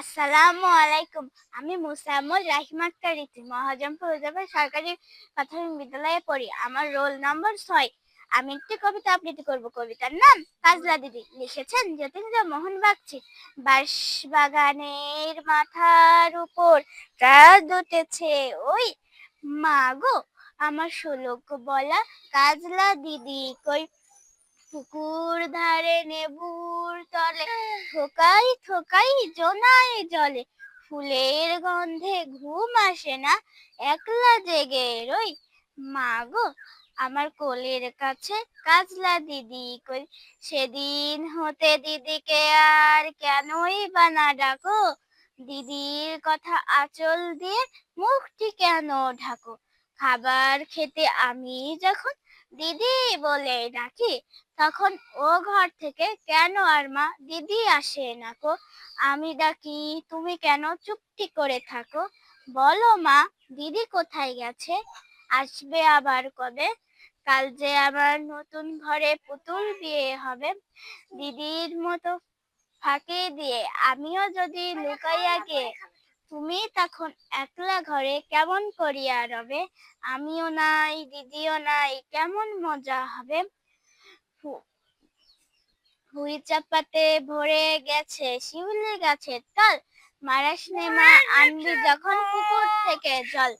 আসসালামু আলাইকুম। আমি মুসাম্মদ রাহিমা আক্তার রীতি মহাজমপুর উজাবের সরকারি প্রাথমিক বিদ্যালয়ে পড়ি। আমার রোল নম্বর ছয়। আমি একটি কবিতা আবৃত্তি করব। কবিতার নাম কাজলা দিদি। লিখেছেন যতীন্দ্র মোহন বাগচি। বাঁশ বাগানের মাথার উপর চাঁদ উঠেছে। ওই মা গো আমার শোলক বলা কাজলা দিদি কই? পুকুর ধারে নেবুর তলে থোকাই থোকাই জোনায় জলে। ফুলের গন্ধে ঘুম আসে না, একলা জেগে রই। মা গো, আমার কোলের কাছে কাজলা দিদি কই। সেদিন হতে দিদিকে আর কেনই বা না ডাকো। দিদির কথা আঁচল দিয়ে মুখটি কেন ঢাকো? খাবার খেতে আমি যখন দিদি বলে ডাকি, তখন ও ঘর থেকে কেন আর মা দিদি আসে না গো? আমি ডাকি, তুমি কেন চুপটি করে থাকো? বলো মা, দিদি কোথায় গেছে? আসবে আবার কবে? কাল যে আবার নতুন ঘরে পুতুল বিয়ে হবে, দিদির মতো ফাঁকি দিয়ে আমিও যদি লুকাইয়া গিয়ে তুমি তখন একলা ঘরে কেমন করিয়া রবে? আমিও নাই, দিদিও নাই, কেমন মজা হবে? ফুই চাপাতে ভরে গেছে শিউলি গাছের তল। মারাস নেমা আনবি যখন পুকুর থেকে জল।